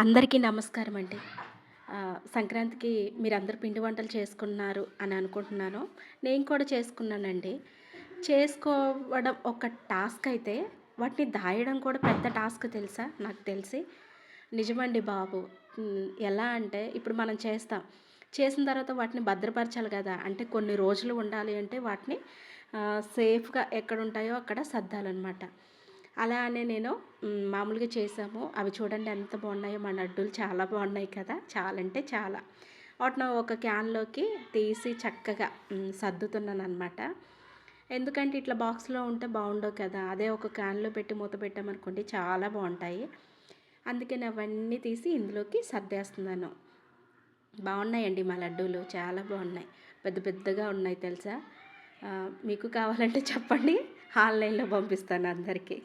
అందరికీ నమస్కారం అండి. సంక్రాంతికి సంక్రాంతికి మీరందరూ పిండి వంటలు చేసుకున్నారు అని అనుకుంటున్నాను. నేను కూడా చేసుకున్నానండి. చేసుకోవడం ఒక టాస్క్ అయితే వాటిని దాయడం కూడా పెద్ద టాస్క్ తెలుసా? నాకు తెలిసి. నిజమండి బాబు. ఎలా అంటే ఇప్పుడు మనం చేస్తాం. చేసిన తర్వాత వాటిని భద్రపరచాలి కదా. అంటే కొన్ని రోజులు ఉండాలి అంటే వాటిని సేఫ్గా ఎక్కడ ఉంటాయో అక్కడ సర్దాలన్నమాట. అలా అనే నేను మామూలుగా చేసాము. అవి చూడండి ఎంత బాగున్నాయో మా లడ్డూలు చాలా బాగున్నాయి కదా. చాలా అంటే చాలా. వాటిని ఒక క్యాన్లోకి తీసి చక్కగా సర్దుతున్నాను అనమాట ఎందుకంటే ఇట్లా బాక్స్లో ఉంటే బాగుండవు కదా. అదే ఒక క్యాన్లో పెట్టి మూత పెట్టామనుకోండి చాలా బాగుంటాయి. అందుకని అవన్నీ తీసి ఇందులోకి సర్దేస్తున్నాను. బాగున్నాయండి మా లడ్డూలు. చాలా బాగున్నాయి. పెద్ద పెద్దగా ఉన్నాయి తెలుసా? మీకు కావాలంటే చెప్పండి. ఆన్లైన్లో పంపిస్తాను అందరికీ.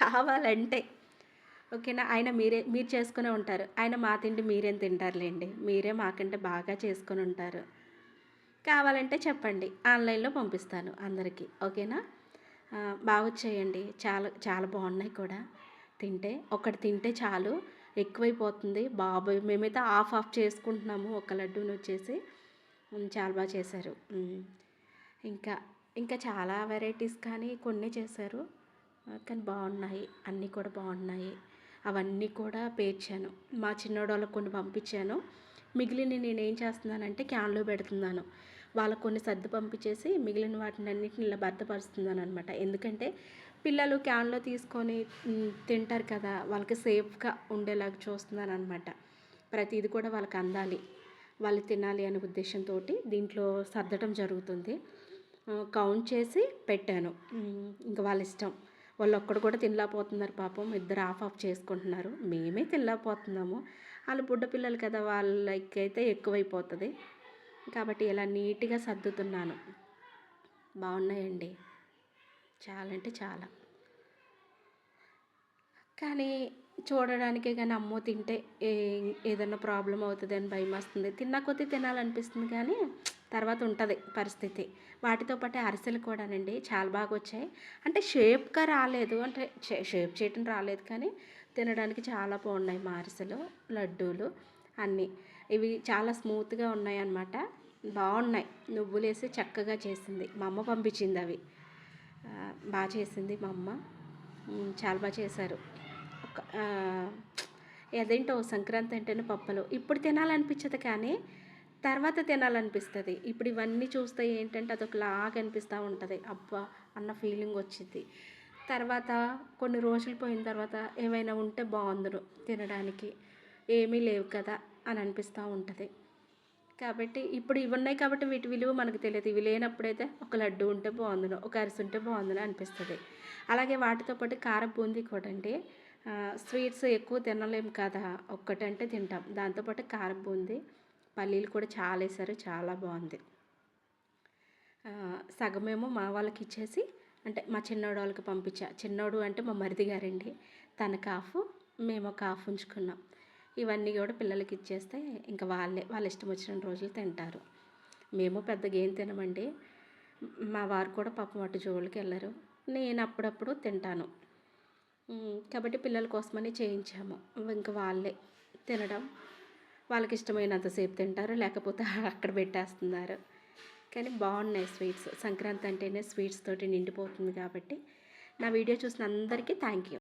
కావాలంటే. ఓకేనా? ఆయన మీరే మీరు చేసుకునే ఉంటారు. ఆయన మా తిండి మీరేం తింటారులేండి. మీరే మాకంటే బాగా చేసుకొని ఉంటారు. కావాలంటే చెప్పండి. ఆన్లైన్లో పంపిస్తాను అందరికీ. ఓకేనా? బాగా వచ్చేయండి చాలా చాలా బాగున్నాయి కూడా. తింటే ఒకటి తింటే చాలు. ఎక్కువైపోతుంది. బాబోయ్! మేమైతే ఆఫ్ ఆఫ్ చేసుకుంటున్నాము. ఒక లడ్డూని వచ్చేసి చాలా బాగా చేశారు. ఇంకా ఇంకా చాలా వెరైటీస్ కానీ కొన్ని చేశారు. కానీ బాగున్నాయి. అన్నీ కూడా బాగున్నాయి. అవన్నీ కూడా పేర్చాను. మా చిన్నోడు వాళ్ళకి కొన్ని పంపించాను. మిగిలిన నేను ఏం చేస్తున్నానంటే క్యాన్లో పెడుతున్నాను. వాళ్ళకు కొన్ని సర్ది పంపించేసి మిగిలిన వాటిని అన్నిటిని ఇలా భద్రపరుస్తున్నాను అనమాట ఎందుకంటే పిల్లలు క్యాన్లో తీసుకొని తింటారు కదా వాళ్ళకి సేఫ్గా ఉండేలాగా చూస్తున్నాను అనమాట ప్రతిది కూడా వాళ్ళకి అందాలి. వాళ్ళు తినాలి అనే ఉద్దేశంతో దీంట్లో సర్దడం జరుగుతుంది. కౌంట్ చేసి పెట్టాను. ఇంక ఇంకా వాళ్ళ ఇష్టం. వాళ్ళు ఒక్కడు కూడా తినలేకపోతున్నారు పాపం. ఇద్దరు ఆఫ్ ఆఫ్ చేసుకుంటున్నారు. మేమే తినలేకపోతున్నాము. వాళ్ళు బుడ్డ పిల్లలు కదా వాళ్ళకైతే ఎక్కువైపోతుంది. కాబట్టి ఇలా నీట్గా సర్దుతున్నాను. బాగున్నాయండి. చాలా అంటే చాలా. కానీ చూడడానికే కానీ అమ్మో తింటే ఏదన్నా ఏదైనా ప్రాబ్లం అవుతుంది అని భయం వస్తుంది. తిన్నా కొద్దీ తినాలనిపిస్తుంది కానీ తర్వాత ఉంటుంది పరిస్థితి. వాటితో పాటు అరిసెలు కూడానండి చాలా బాగా వచ్చాయి అంటే షేప్గా రాలేదు అంటే షేప్ చేయటం రాలేదు కానీ తినడానికి చాలా బాగున్నాయి మా అరిసెలు లడ్డూలు అన్నీ. ఇవి చాలా స్మూత్గా ఉన్నాయి అన్నమాట బాగున్నాయి. నువ్వులేసి చక్కగా చేసింది. మా అమ్మ పంపించింది అవి. బాగా చేసింది మా అమ్మ. చాలా బాగా చేశారు. ఏదేంటో అదేంటో సంక్రాంతి అంటేనే పప్పలు. ఇప్పుడు తినాలనిపించదు కానీ తర్వాత తినాలనిపిస్తుంది. ఇప్పుడు ఇవన్నీ చూస్తే ఏంటంటే అదొకలాగా అనిపిస్తూ ఉంటుంది. అబ్బా! అన్న ఫీలింగ్ వచ్చింది తర్వాత కొన్ని రోజులు పోయిన తర్వాత ఏమైనా ఉంటే బాగుందును తినడానికి. ఏమీ లేవు కదా అని అనిపిస్తూ ఉంటుంది. కాబట్టి ఇప్పుడు ఇవి ఉన్నాయి కాబట్టి వీటి విలువ మనకు తెలియదు. ఇవి లేనప్పుడైతే ఒక లడ్డు ఉంటే బాగుందును ఒక అరిసి ఉంటే బాగుందని అనిపిస్తుంది. అలాగే వాటితో పాటు కారం బూందీ కూడా అండి. స్వీట్స్ ఎక్కువ తినలేము కదా ఒక్కటంటే తింటాం. దాంతోపాటు కారం బూందీ పల్లీలు కూడా చాలా వేసారు చాలా బాగుంది. సగమేమో మా వాళ్ళకి ఇచ్చేసి అంటే మా చిన్నోడు వాళ్ళకి పంపించా. చిన్నోడు అంటే మా మరిది గారండి. తన కాఫ్ మేము ఒక ఉంచుకున్నాం. ఇవన్నీ కూడా పిల్లలకి ఇచ్చేస్తే ఇంకా వాళ్ళే వాళ్ళ ఇష్టం వచ్చిన రోజులు తింటారు. మేము పెద్దగా ఏం తినమండి. మా వారు కూడా పాపం అటు జోలికి వెళ్ళరు. నేను అప్పుడప్పుడు తింటాను. కాబట్టి పిల్లల కోసమని చేయించాము. ఇంకా వాళ్ళే తినడం వాళ్ళకి ఇష్టమైనంతసేపు తింటారు లేకపోతే అక్కడ పెట్టేస్తున్నారు. కానీ బాగున్నాయి స్వీట్స్. సంక్రాంతి అంటేనే స్వీట్స్ తోటి నిండిపోతుంది కాబట్టి నా వీడియో చూసిన అందరికీ థ్యాంక్ యూ